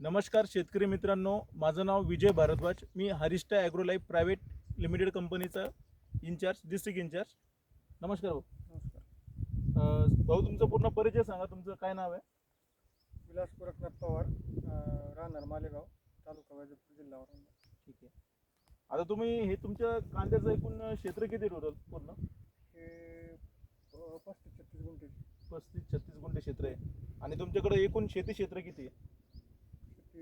नमस्कार शेतकरी मित्रांनो माझं नाव विजय भारद्वाज. मी हरिष्ठा ॲग्रोलाईफ प्रायव्हेट लिमिटेड कंपनीचा इंचार्ज डिस्ट्रिक्ट इंचार्ज नमस्कार भाऊ. अं, भाऊ तुमचा पूर्ण परिचय सांगा तुमचं काय नाव आहे? विलास गोरखनाथ पवार अं, राहणार मालेगाव तालुका वैजपूर जिल्हा औरंगाबाद. ठीक आहे. आता तुम्ही हे तुमच्या कांद्याचं एकूण क्षेत्र किती टोटल पूर्ण? हे पस्तीस छत्तीस गुंठे. पस्तीस छत्तीस गुंठे क्षेत्र आहे. आणि तुमच्याकडे एकूण शेती क्षेत्र किती आहे?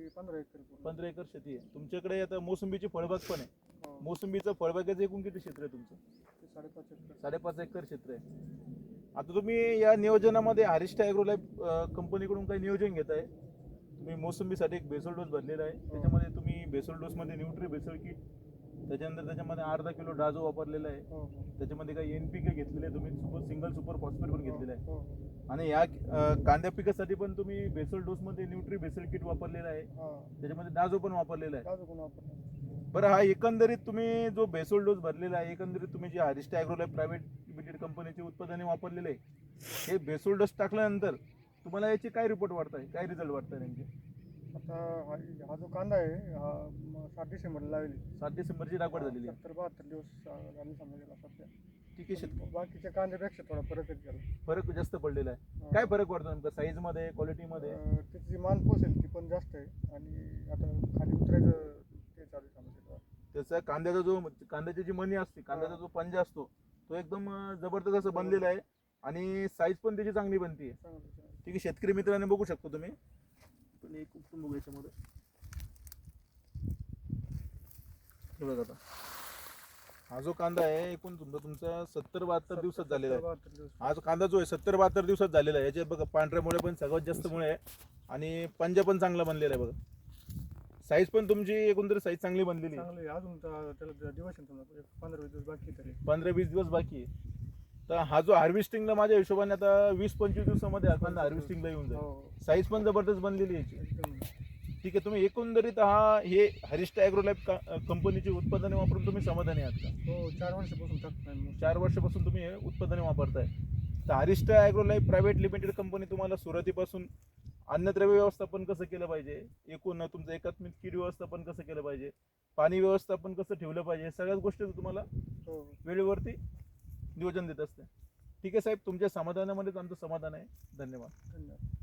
शेती पंधरा एकर पूर्ण. पंधरा एकर शेती आहे. तुमच्याकडे आता मोसंबीची फळबाग पण आहे. हो, मोसंबीचं फळबागेचं एकूण किती क्षेत्र आहे तुमचं? ते साडेपाच एकर. साडेपाच एकर क्षेत्र आहे. आता तुम्ही या नियोजनामध्ये हरिष्ठा ॲग्रोलाईफ कंपनीकडून काही नियोजन घेत आहे. तुम्ही मोसंबीसाठी एक बेसोल डोस भरलेला आहे. त्याच्यामध्ये तुम्ही बेसोल डोसमध्ये न्यूट्री बेसोल किट त्याच्यानंतर त्याच्यामध्ये अर्धा किलो डाजो वापरलेला आहे. हो हो. त्याच्यामध्ये काही एन पी के घेतलेले आहे. तुम्ही सुपर सिंगल सुपर फॉस्फेट पण घेतलेलं आहे. हो आणि या अं, कांद्या पिकासाठी पण तुम्ही बेसोल डोसमध्ये न्यूट्री बेसल किट वापरलेलं आहे. त्याच्यामध्ये डाजो पण वापरलेला आहे. बरं हा एकंदरीत तुम्ही जो बेसोल डोस भरलेला आहे एकंदरीत तुम्ही जे हरिष्ठा ॲग्रोलाईफ प्रायव्हेट लिमिटेड कंपनीचे उत्पादने वापरलेले आहे हे बेसोल डोस टाकल्यानंतर तुम्हाला याचे काय रिपोर्ट वाटत आहे काय रिझल्ट वाटत आहे नेमके? आता हा हा जो कांदा आहे हा म- सात डिसेंबरला लावली. सात डिसेंबरची लागवड झालेली. आहे सत्तर बहात्तर दिवस झाले समजा गेला सध्या. ठीक आहे शेत- बाकीच्या कांद्यापेक्षा थोडा फरकच गेला फरक जास्त पडलेला आहे. काय फरक वाटतो नेमका? साईजमध्ये क्वालिटीमध्ये अं, त्याची मान पोसेल ती पण जास्त आहे. आणि आता खाली उतरायचं ते चालू आहे समजा त्याचा कांद्याचा जो कांद्याची जी मनी असते कांद्याचा जो पंजा असतो तो एकदम अं, जबरदस्त असं बनलेला आहे. आणि साईज पण त्याची चांगली बनते चांगलं. ठीक आहे शेतकरी मित्रांनी बघू शकतो तुम्ही. पण एक उपटून बघू याच्यामध्ये. हे बघा आता. हा जो कांदा आहे एकूण तुमचा तुमचा सत्तर बहात्तर दिवसात झालेला आहे. बहात्तर दिवस. हा जो कांदा जो आहे सत्तर बहात्तर दिवसात झालेला आहे. याच्यात बघा पांढऱ्यामुळे पण सगळ्यात जास्त मुळे आहे. आणि पंजा पण चांगला बनलेला आहे बघा. साईज पण तुमची एकंदरीत साईज चांगली बनलेली आहे. चांगलं आहे. अजून तर त्याला दिवस आहे समजा एक पंधरा वीस दिवस बाकी आहे तरी. पंधरा वीस दिवस बाकी आहे. तर हा जो हार्वेस्टिंगला माझ्या हिशोबाने आता वीस पंचवीस दिवसामध्ये हा कांदा हार्वेस्टिंगला येऊन जाईल. हो. साईज पण जबरदस्त बनलेली आहे याची. ठीक आहे तुम्ही एकंदरीत हा हे हरिष्ठा ॲग्रोलाईफ कंपनीची उत्पादने वापरून तुम्ही समाधानी आहात का? हो चार वर्षापासून चार वर्षापासून तुम्ही हे उत्पादने वापरताय. तर Harishtha agrolife private limited company तुम्हाला सुरुवातीपासून अन्नद्रव्य व्यवस्थापन कसं केलं पाहिजे? एकूण तुमचं एकात्मिक कीड व्यवस्थापन कसं केलं पाहिजे? पाणी व्यवस्थापन कसं ठेवलं पाहिजे? सगळ्याच गोष्टी तुम्हाला हो. वेळेवरती नियोजन देत असते. ठीक आहे साहेब तुमच्या समाधानामध्येच आमचं समाधान आहे. धन्यवाद. धन्यवाद.